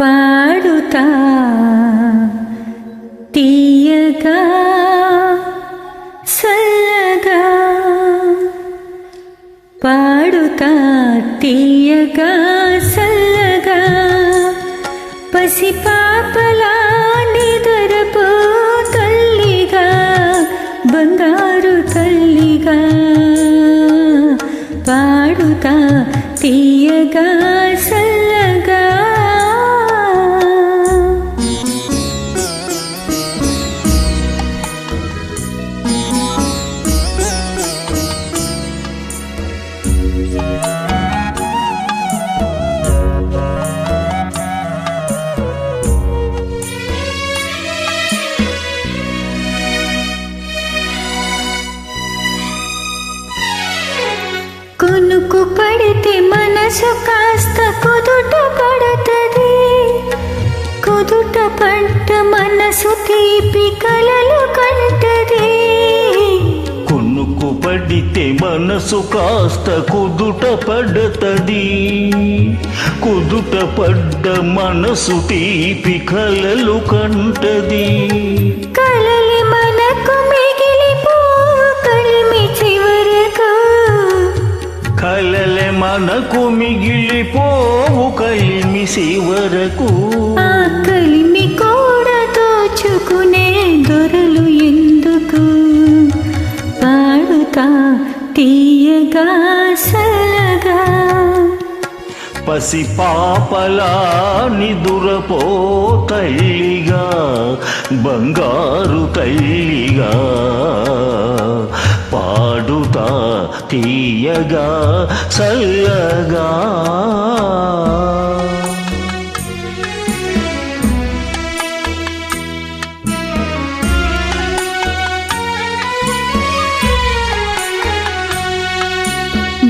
పాడుతా తీయగా సల్లగా. పాడుతా తీయగా సల్లగా. పసిపాపలా నిదరపు తల్లిగా బంగారు తల్లిగా. పాడుతా తీయ తీయగా సల్లగా కొనుకు మనసు కాస్త కుదుట పడుతుంది. కుదుట పడ్డ మనసు తీపి కలలు కంటది. కొనుక్కు పడితే మనసు కాస్త కుదుట పడతది. కుదుట పడ్డ మనసు తీపి కలలు కంటది. మనకు మిగిలిపోవు కలిమిసి వరకు ఆ కలిమి కూడా దోచుకునే దొరలు ఎందుకు? పాడుతా తీయగా సలగా. పసి పాపలా నిదురపో తల్లిగా బంగారు తల్లిగా. పాడుతా తీయగా చల్లగా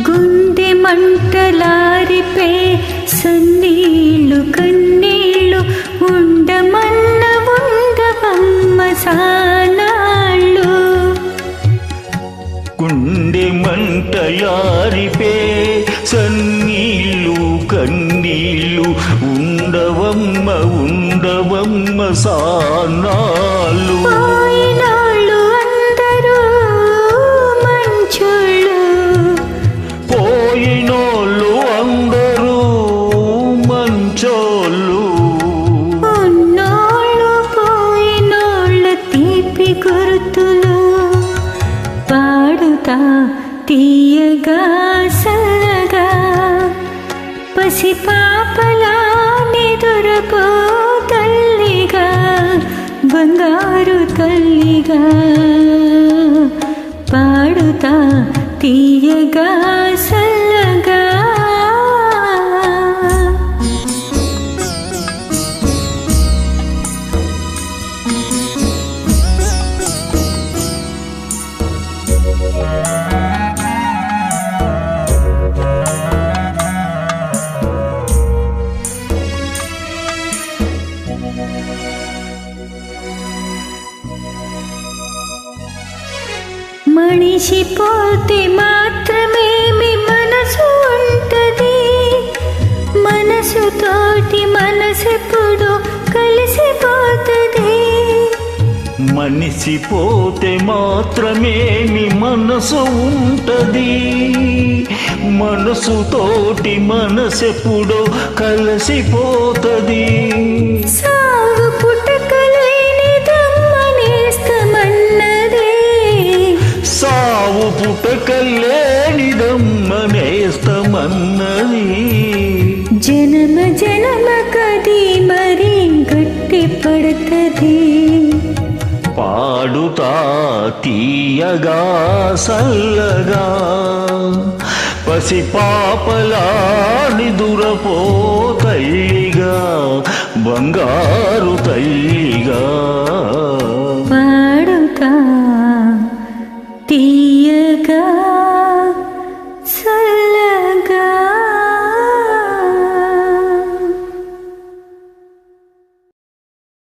గుండె మంటలా గుండె మంటయారిపే సన్నీళ్ళు కన్నీళ్ళు ఉండవమ్మ ఉండవమ్మ సానాళ్ళు. తీయగా సరగా పసిపాపలా నిదురపో తల్లిగా బంగారు తల్లిగా పాడుతా తీయగా. మనిషి పోతే మాత్రమే మీ మనసు ఉంటది. మనసు తోటి మనసెప్పుడు కలిసిపోతుంది. మనిషి పోతే మాత్రమే మీ మనసు ఉంటది. మనసు తోటి మనసెప్పుడో కలిసిపోతది. పుటకల్లేనిదమ్మనేస్తమన్నది జనమ జనమ కది మరి గట్టి పడుతుంది. పాడుతా తీయగా సల్లగా పసి పాపలా నిదురపో తల్లిగా బంగారు తల్లిగా.